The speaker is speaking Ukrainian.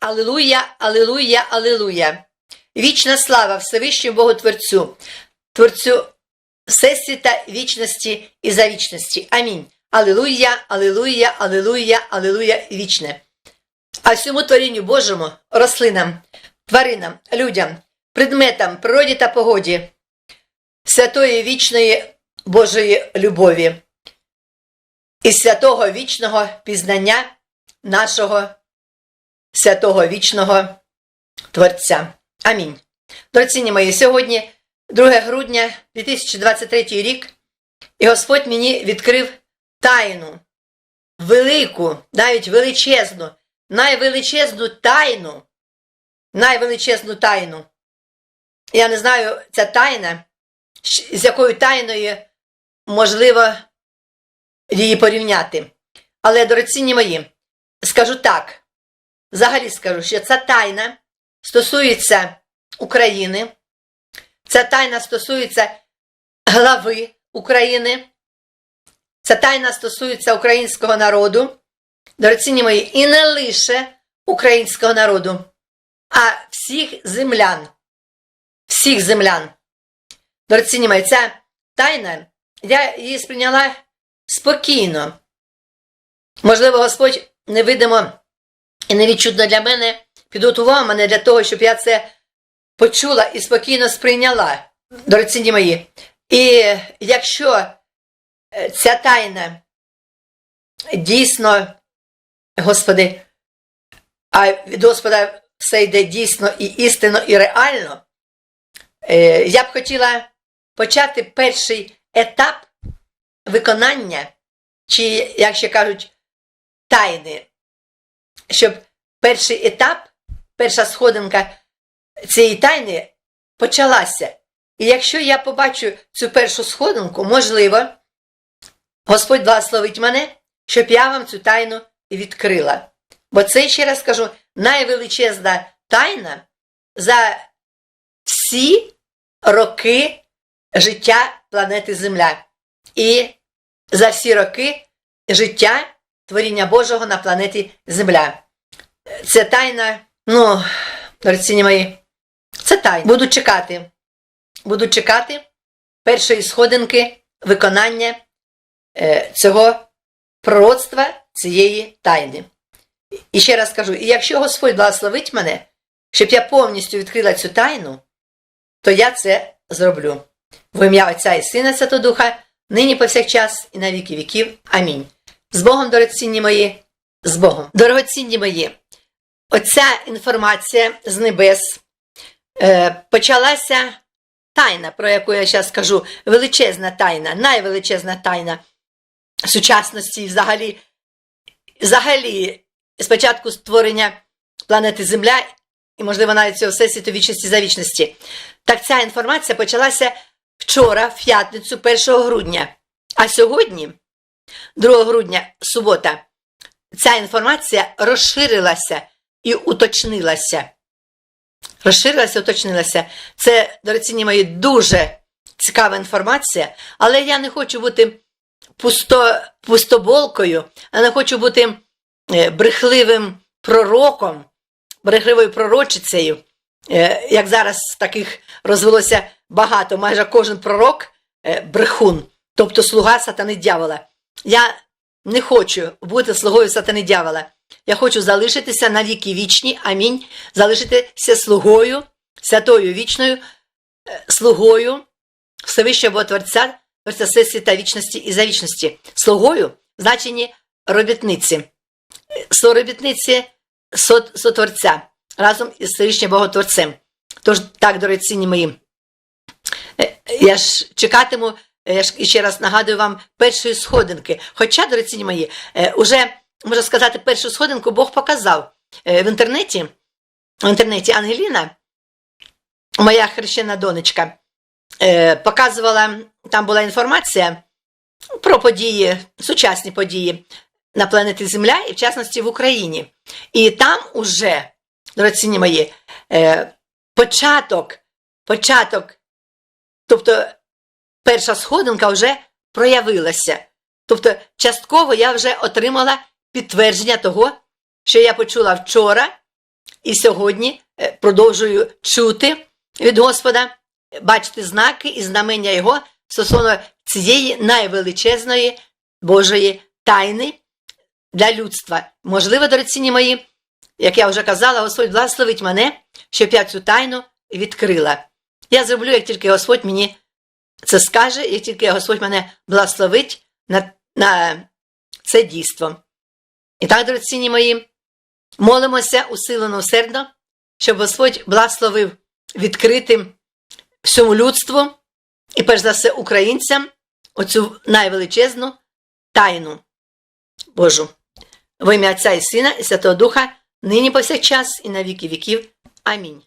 Алилуя, Алилуя, Алилуя. Вічна слава Всевишньому Богу Творцю, Творцю Всесвіта, вічності і завічності. Амінь. Алилуя, Алилуя, Алилуя, Алилуя, вічне. А всьому творінню Божому, рослинам, тваринам, людям, предметам, природі та погоді, святої вічної Божої любові і святого вічного пізнання нашого святого вічного Творця. Амінь. Дороціні мої, сьогодні 2 грудня 2023 рік, і Господь мені відкрив тайну, велику, навіть величезну, найвеличезну тайну, найвеличезну тайну. Я не знаю, ця тайна, з якою тайною можливо її порівняти. Але, дорогоцінні мої, скажу так, взагалі скажу, що ця тайна стосується України, ця тайна стосується глави України, ця тайна стосується українського народу, дорогоцінні мої, і не лише українського народу, а всіх землян. Всіх землян. Дорогоцінні мої, ця тайна, я її сприйняла спокійно. Можливо, Господь невидимо і невідчутно для мене підготував мене для того, щоб я це почула і спокійно сприйняла, дорогоцінні мої. І якщо е, ця тайна дійсно, Господи, а від Господа все йде дійсно і істинно, і реально, е, я б хотіла почати перший етап виконання, чи, як ще кажуть, тайни, щоб перший етап, перша сходинка цієї тайни почалася. І якщо я побачу цю першу сходинку, можливо, Господь благословить мене, щоб я вам цю тайну відкрила. Бо це, ще раз кажу, найвеличезна тайна за всі роки життя планети Земля. І за всі роки життя творіння Божого на планеті Земля. Це тайна, ну, дорогі мої, це тайна. Буду чекати. Буду чекати першої сходинки виконання е, цього пророцтва, цієї тайни. І ще раз кажу: і якщо Господь благословить мене, щоб я повністю відкрила цю тайну, то я це зроблю. В ім'я Отця і Сина Святого Духа, нині повсякчас і на віки віків. Амінь. З Богом, дорогоцінні мої, з Богом. Дорогоцінні мої, оця інформація з небес е, почалася тайна, про яку я зараз скажу, величезна тайна, найвеличезна тайна сучасності, взагалі, взагалі, спочатку створення планети Земля і, можливо, навіть цього всесвіту вічності за вічності. Так ця інформація почалася вчора, в п'ятницю, 1 грудня. А сьогодні, 2 грудня, субота, ця інформація розширилася і уточнилася. Розширилася, уточнилася. Це, дорогоцінні мої, дуже цікава інформація, але я не хочу бути пусто, пустоболкою, я не хочу бути е, брехливим пророком, брехливою пророчицею. Е, Як зараз таких розвелося багато, майже кожен пророк е, брехун, тобто слуга сатани дьявола. Я не хочу бути слугою сатани дьявола. Я хочу залишитися на віки вічні, амінь, залишитися слугою, святою вічною, е, слугою Всевищого Творця, Творця Всесвіта вічності і завічності. Слугою в значенні робітниці. Соробітниці сотворця разом із Всевишнім Боготворцем. Тож, так, дорогоцінні мої, е, я ж чекатиму, я ж ще раз нагадую вам першої сходинки. Хоча, дорогоцінні мої, е, уже, можна сказати, першу сходинку Бог показав Е, в інтернеті. В інтернеті Ангеліна, моя хрещена донечка, е, показувала, там була інформація про події, сучасні події на планеті Земля і в частності в Україні. І там уже, дорогоцінні мої, е, початок, початок, тобто перша сходинка вже проявилася. Тобто, частково я вже отримала підтвердження того, що я почула вчора і сьогодні е, продовжую чути від Господа, бачити знаки і знамення Його стосовно цієї найвеличезної Божої тайни для людства. Можливо, дорогоцінні мої, як я вже казала, Господь благословить мене, щоб я цю тайну відкрила. Я зроблю, як тільки Господь мені це скаже, як тільки Господь мене благословить на, на це дійство. І так, дорогоцінні мої, молимося усилено усердно, щоб Господь благословив відкритим всьому людству і, перш за все, українцям оцю найвеличезну тайну Божу. Во ім'я Отця і Сина, і Святого Духа, нині повсякчас і на віки віків. Амінь.